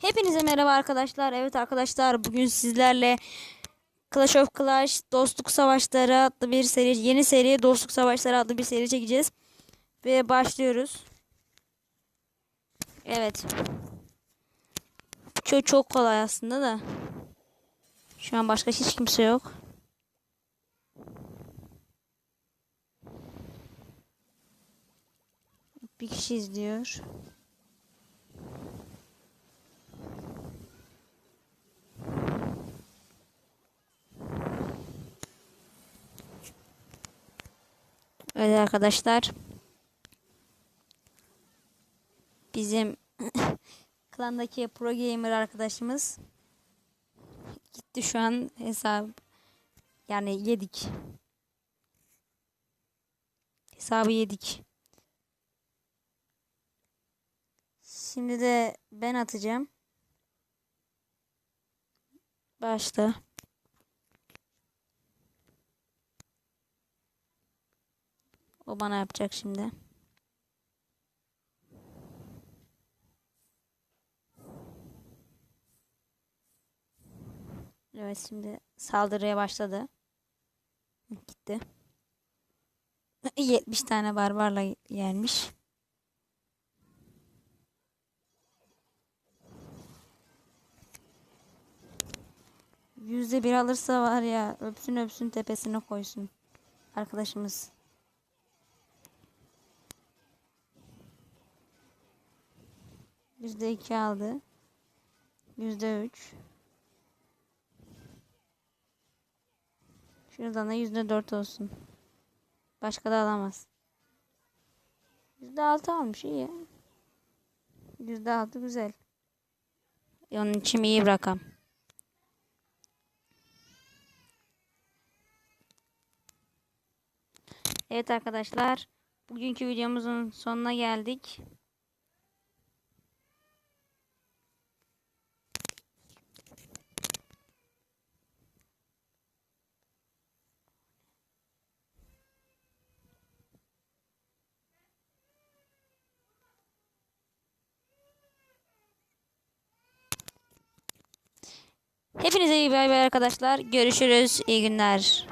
Hepinize merhaba arkadaşlar. Evet arkadaşlar bugün sizlerle Clash of Clash Dostluk Savaşları adlı bir seri, yeni seri Dostluk Savaşları adlı bir seri çekeceğiz. Ve başlıyoruz. Evet. Çok çok kolay aslında da. Şu an başka hiç kimse yok. Bir kişi izliyor. Evet arkadaşlar. Bizim klandaki pro gamer arkadaşımız gitti şu an hesap yani yedik. Hesabı yedik. Şimdi de ben atacağım. Başla. O bana yapacak şimdi. Evet şimdi saldırıya başladı. Gitti. 70 tane barbarla gelmiş. Yüzde bir alırsa var ya öpsün öpsün tepesine koysun. Arkadaşımız. Yüzde iki aldı. Yüzde üç. Şuradan da yüzde dört olsun. Başka da alamaz. Yüzde altı almış iyi. Yüzde altı güzel. E, Onun için iyi bir rakam. Evet arkadaşlar. Bugünkü videomuzun sonuna geldik. Hepinize iyi bay bay arkadaşlar. Görüşürüz. İyi günler.